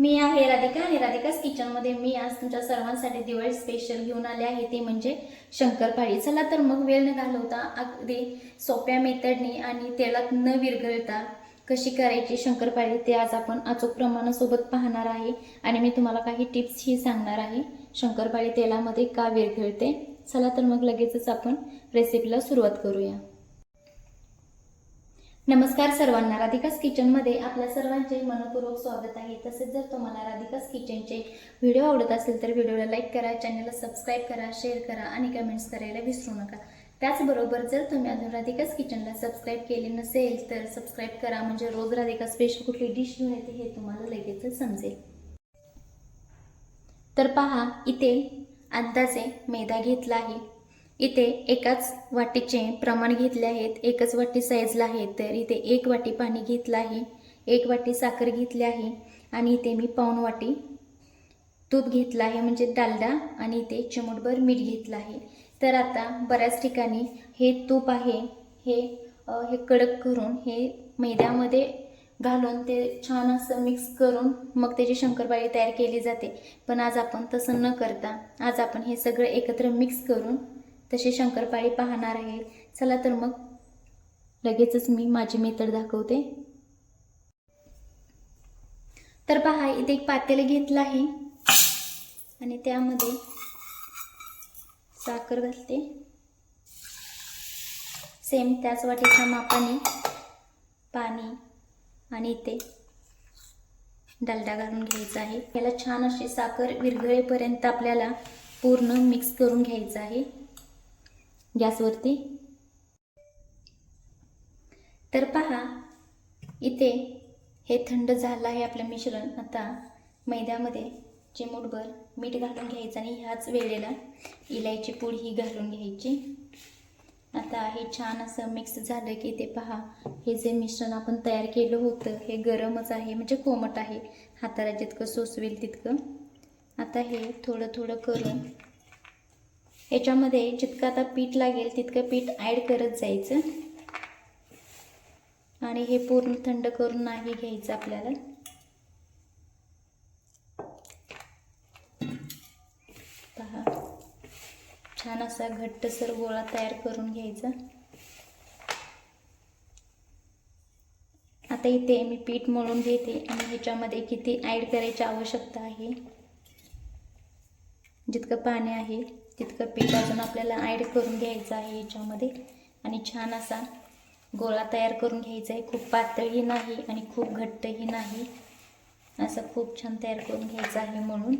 मी आहे राधिका आणि राधिकाच किचनमध्ये मी आज तुमच्या सर्वांसाठी दिवाळी स्पेशल घेऊन आले आहे. ते म्हणजे शंकरपाळी चला तर मग वेळ न घालवता अगदी सोप्या मेथडने आणि तेलात न विरघळता कशी करायची शंकरपाळी ते आज आपण अचूक प्रमाणासोबत पाहणार आहे. आणि मी तुम्हाला काही टिप्सही सांगणार आहे. शंकरपाळी तेलामध्ये का विरघळते? चला तर मग लगेचच आपण रेसिपीला सुरुवात करूया. नमस्कार सर्वांना. राधिकास किचनमध्ये आपल्या सर्वांचे मनपूर्वक स्वागत आहे. तसेच जर तुम्हाला राधिकास किचनचे व्हिडिओ आवडत असेल तर व्हिडिओला लाईक करा चॅनलला सबस्क्राईब करा शेअर करा आणि कमेंट्स करायला विसरू नका. त्याचबरोबर जर तुम्ही अजून राधिकास किचनला सबस्क्राईब केले नसेल तर सबस्क्राईब करा. म्हणजे रोज राधिका स्पेशल कुठली डिश घेऊन येते हे तुम्हाला लगेचच समजेल. तर पहा इथे अंदाजे मैदा घेतला आहे. इथे एकाच वाटीचे प्रमाण घेतले आहेत एकच वाटी साईजला आहे तर इथे एक वाटी पाणी घेतलं आहे एक वाटी साखर घेतली आहे आणि इथे मी पाऊण वाटी तूप घेतलं आहे म्हणजे डालडा आणि इथे चिमूटभर मीठ घेतलं आहे. तर आता बऱ्याच ठिकाणी हे तूप आहे हे हे कडक करून हे मैद्यामध्ये घालून ते छान असं मिक्स करून मग त्याची शंकरपाळी तयार केली जाते. पण आज आपण तसं न करता आज आपण हे सगळं एकत्र मिक्स करून तशी शंकरपाळी पाहणार आहे. चला तर मग लगेचच मी माझी मेथड दाखवते. तर पहा इथे एक पातेलं घेतलं आहे. आणि त्यामध्ये साखर घालते. सेम त्याच वाटेच्या मापाने पाणी आणि इथे डालडा घालून घ्यायचा आहे. याला छान अशी साखर विरघळेपर्यंत आपल्याला पूर्ण मिक्स करून घ्यायचं आहे. गॅसवरती. तर पहा इथे हे थंड झालं आहे आपलं मिश्रण. आता मैद्यामध्ये चिमूटभर मीठ घालून घ्यायचं आणि ह्याच वेळेला इलायची पूड ही घालून घ्यायची. आता हे छान असं मिक्स झालं की ते पहा हे जे मिश्रण आपण तयार केलं होतं हे गरमच आहे म्हणजे कोमट आहे. हाताला जितकं सोसवेल तितकं. आता हे थोडं थोडं करून याच्यामध्ये जितकं आता पीठ लागेल तितकं पीठ ॲड करत जायचं. आणि हे पूर्ण थंड करून नाही घ्यायचं आपल्याला. पहा. छान असा घट्टसर गोळा तयार करून घ्यायचा. आता इथे मी पीठ मळून घेते आणि ह्याच्यामध्ये किती ॲड करायची आवश्यकता आहे. जितकं पाणी आहे तितकं पीठ अजून आपल्याला ॲड करून घ्यायचं आहे याच्यामध्ये. आणि छान असा गोळा तयार करून घ्यायचा आहे. खूप पातळही नाही आणि खूप घट्टही नाही. असं खूप छान तयार करून घ्यायचं आहे म्हणून.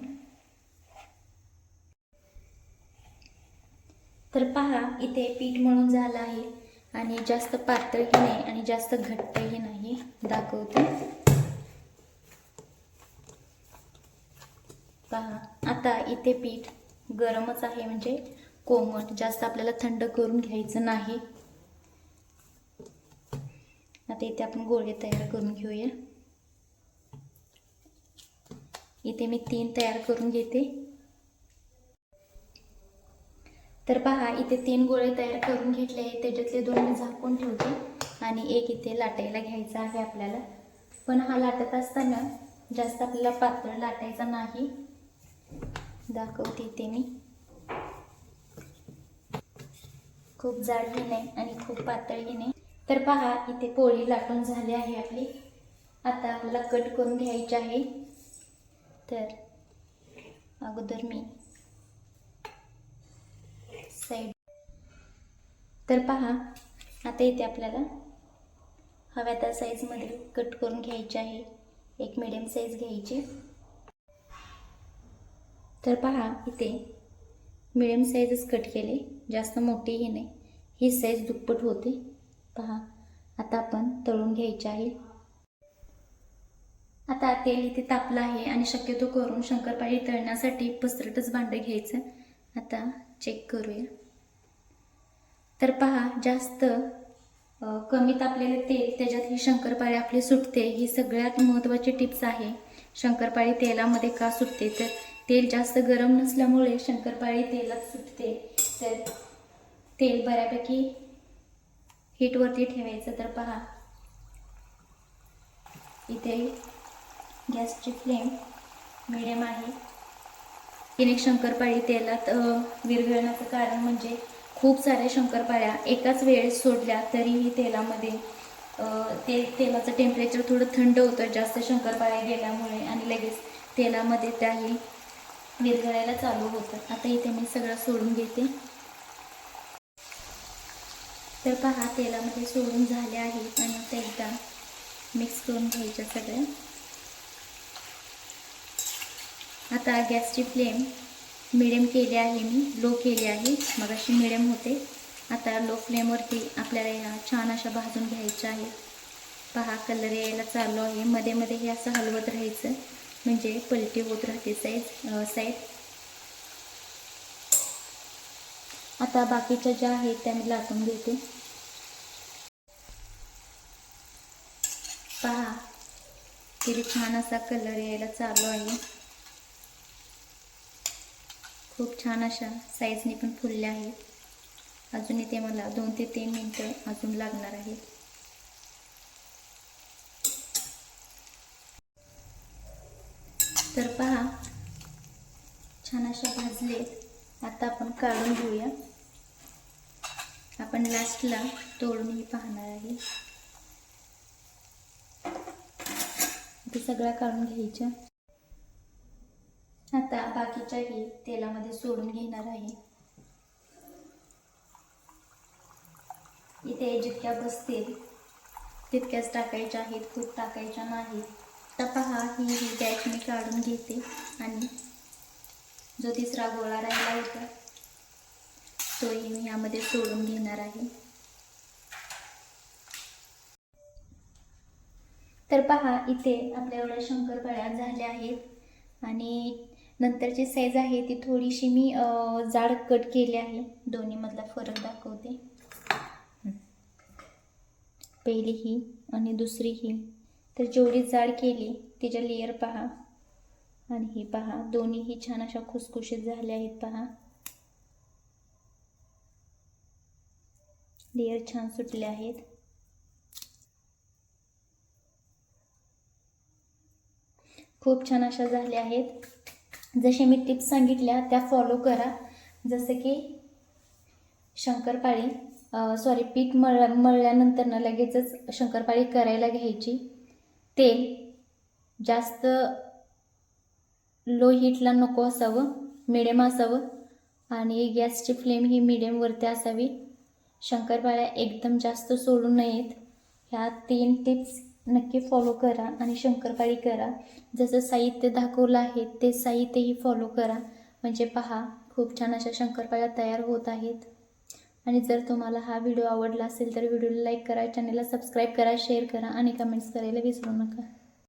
तर पहा इथे पीठ म्हणून झालं आहे. आणि जास्त पातळही नाही आणि जास्त घट्टही नाही. दाखवते. पहा आता इथे पीठ गरमच आहे म्हणजे कोमट. जास्त आपल्याला थंड करून घ्यायचं नाही. आता इथे आपण गोळे तयार करून घेऊया. इथे मी तीन तयार करून घेते. तर पहा इथे तीन गोळे तयार करून घेतले आहे त्याच्यातले दोन मी झाकून ठेवते आणि एक इथे लाटायला घ्यायचा आहे आपल्याला. पण हा लाटत असताना जास्त आपल्याला पातळ लाटायचा नाही. दाखवते ते मी. खूप जाडही नाही आणि खूप पातळही नाही तर पहा इथे पोळी लाटून झाली आहे आपली. आता आपल्याला कट करून घ्यायची आहे. तर अगोदर मी साईड तर पहा आता इथे आपल्याला हव्या त्या साईजमध्ये कट करून घ्यायचे आहे. एक मिडियम साईज घ्यायची. तर पहा इथे मिडियम साईजच कट केले जास्त मोठीही नाही. ही साईज दुप्पट होते. पहा आता आपण तळून घ्यायचे आहे. आता तेल इथे तापलं आहे आणि शक्यतो करून शंकरपाळी तळण्यासाठी पसरटच भांडं घ्यायचं. आता चेक करूया. तर पहा जास्त कमी तापलेलं तेल त्याच्यात ही शंकरपाळी आपली सुटते. ही सगळ्यात महत्त्वाची टिप्स आहे. शंकरपाळी तेलामध्ये का सुटते? तर तेल जास्त गरम नसल्यामुळे शंकरपाळी तेलात सुटते. तर तेल बऱ्यापैकी हीटवरती ठेवायचं. तर पहा. इथे गॅसची फ्लेम मिडियम आहे. एक शंकरपाळी तेलात विरघळण्याचं कारण म्हणजे खूप साऱ्या शंकरपाळ्या एकाच वेळेस सोडल्या तरीही तेलामध्ये ते तेलाचं टेम्परेचर थोडं थंड होतं जास्त शंकरपाळ्या गेल्यामुळे आणि लगेच तेलामध्ये त्याही विरघळायला चालू होतं. आता इथे मी सगळं सोडून घेते. तर पहा तेलामध्ये सोडून झाले आहे आणि आता एकदा मिक्स करून घ्यायच्या सगळ्या आता गॅसची फ्लेम मिडियम केली आहे मी. लो केली आहे. मग अशी मिडियम होते. आता लो फ्लेमवरती आपल्याला ह्या छान अशा भाजून घ्यायच्या आहे पहा कलर यायला चालू आहे. मध्ये मध्ये हे असं हलवत राहायचं. म्हणजे पलटी होत राहते साईज साईड आता बाकीच्या ज्या आहेत त्या मी लाटून घेते. पहा किती छान असा कलर यायला चालू आहे. खूप छान अशा साईजने पण फुलल्या आहेत. अजून इथे मला दोन ते तीन मिनटं अजून लागणार आहे तर पहा छान अशा भाजलेत आता आपण काढून घेऊया. आपण लास्टला तोडूनही पाहणार आहे. ते सगळ्या काढून घ्यायच्या आता बाकीच्याही तेलामध्ये सोडून घेणार आहे. इथे जितक्या बसतील तितक्याच टाकायच्या आहेत खूप टाकायच्या नाहीत. आता पहा ही ही गॅस मी काढून घेते. आणि जो तिसरा गोळा राहिला होता तोही मी यामध्ये सोडून घेणार आहे. तर पहा इथे आपल्या एवढ्या शंकरपाळ्या झाल्या आहेत. आणि नंतरची साईज आहे ती थोडीशी मी जाड कट केली आहे. दोन्हीमधला फरक दाखवते. पहिली ही आणि दुसरी ही. तर जेवढी जाड केली तिच्या लेअर पहा. आणि हे पहा दोन्हीही छान अशा खुसखुशीत झाल्या आहेत पहा. लेअर छान सुटले आहेत. खूप छान अशा झाल्या आहेत. जसे मी टिप्स सांगितल्या त्या फॉलो करा. जसं की शंकरपाळी सॉरी पीठ मळ मळल्यानंतर ना लगेचच शंकरपाळी करायला घ्यायची. तेल जास्त लो हीटला नको असावं मिडियम असावं. आणि गॅसची फ्लेम ही मिडियमवरती असावी. शंकरपाळ्या एकदम जास्त सोडू नयेत. ह्या तीन टिप्स नक्की फॉलो करा आणि शंकरपाळी करा. जसं साहित्य दाखवलं आहे ते साहित्यही फॉलो करा. म्हणजे पहा खूप छान अशा शंकरपाळ्या तयार होत आहेत. आणि जर तुम्हाला हा व्हिडिओ आवडला असेल तर व्हिडिओला लाईक करा चॅनलला सबस्क्राईब करा शेअर करा आणि कमेंट्स करायला विसरू नका.